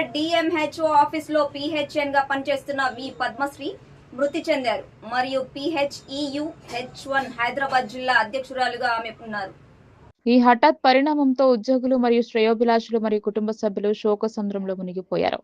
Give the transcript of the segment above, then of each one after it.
DMHO ఆఫీసులో పిహెచ్ఎన్గా పనిచేస్తున్న వి పద్మశ్రీ మృతి చెందారు. మరియు పిహెచ్ఈయు హెచ్ వన్ హైదరాబాద్ జిల్లా అధ్యక్షురాలుగా ఆమె ఉన్నారు. ఈ హఠాత్ పరిణామంతో ఉద్యోగులు మరియు శ్రేయోభిలాషులు మరియు కుటుంబ సభ్యులు శోక సముద్రంలో మునిగిపోయారు.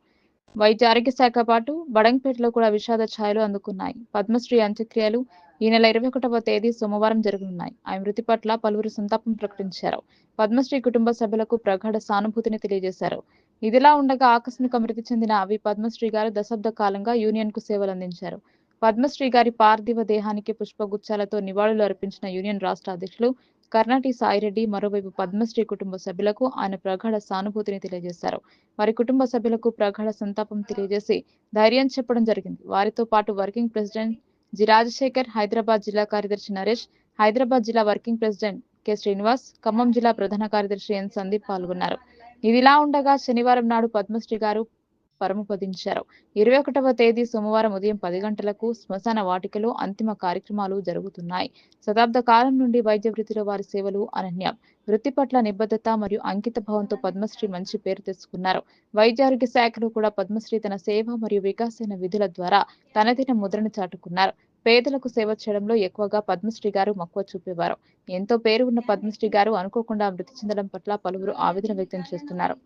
వైద్య ఆరోగ్య శాఖ పాటు బడంగపేటలో కూడా విషాద ఛాయలు అందుకున్నాయి. పద్మశ్రీ అంత్యక్రియలు ఈ నెల ఇరవై ఒకటవ తేదీ సోమవారం జరగనున్నాయి. ఆమె మృతి పట్ల పలువురు సంతాపం ప్రకటించారు. పద్మశ్రీ కుటుంబ సభ్యులకు ప్రగాఢ సానుభూతిని తెలియజేశారు. ఇదిలా ఉండగా ఆకస్మిక మృతి చెందిన అవి పద్మశ్రీ గారు దశాబ్ద కాలంగా యూనియన్కు సేవలు అందించారు. పద్మశ్రీ గారి పార్థివ దేహానికి పుష్పగుచ్చాలతో నివాళులు అర్పించిన యూనియన్ రాష్ట్ర అధ్యక్షులు కర్ణాటి సాయిరెడ్డి మరోవైపు పద్మశ్రీ కుటుంబ సభ్యులకు ఆయన ప్రగాఢ సానుభూతిని తెలియజేశారు. వారి కుటుంబ సభ్యులకు ప్రగాఢ సంతాపం తెలియజేసి ధైర్యం చెప్పడం జరిగింది. వారితో పాటు working president G Rajasekhar Hyderabad జిల్లా కార్యదర్శి నరేష్ హైదరాబాద్ జిల్లా working president K Srinivas Khammam జిల్లా ప్రధాన కార్యదర్శి ఎన్ సందీప్ పాల్గొన్నారు. ఇదిలా ఉండగా శనివారం నాడు పద్మశ్రీ గారు పరమపదించారు ఇరవై ఒకటవ తేదీ సోమవారం ఉదయం పది గంటలకు శ్మశాన వాటికలో అంతిమ కార్యక్రమాలు జరుగుతున్నాయి. శతాబ్ద కాలం నుండి వైద్య వృత్తిలో వారి సేవలు అనన్యం. వృత్తి పట్ల నిబద్ధత మరియు అంకిత భావంతో పద్మశ్రీ మంచి పేరు తెచ్చుకున్నారు. వైద్య ఆరోగ్య శాఖలో కూడా పద్మశ్రీ తన సేవ మరియు వికాసైన విధుల ద్వారా తనదైన ముద్రను చాటుకున్నారు. పేదలకు సేవ చేయడంలో ఎక్కువగా పద్మశ్రీ గారు మక్కువ చూపేవారు. ఎంతో పేరు ఉన్న పద్మశ్రీ గారు అనుకోకుండా మృతి చెందడం పట్ల పలువురు ఆవేదన వ్యక్తం చేస్తున్నారు.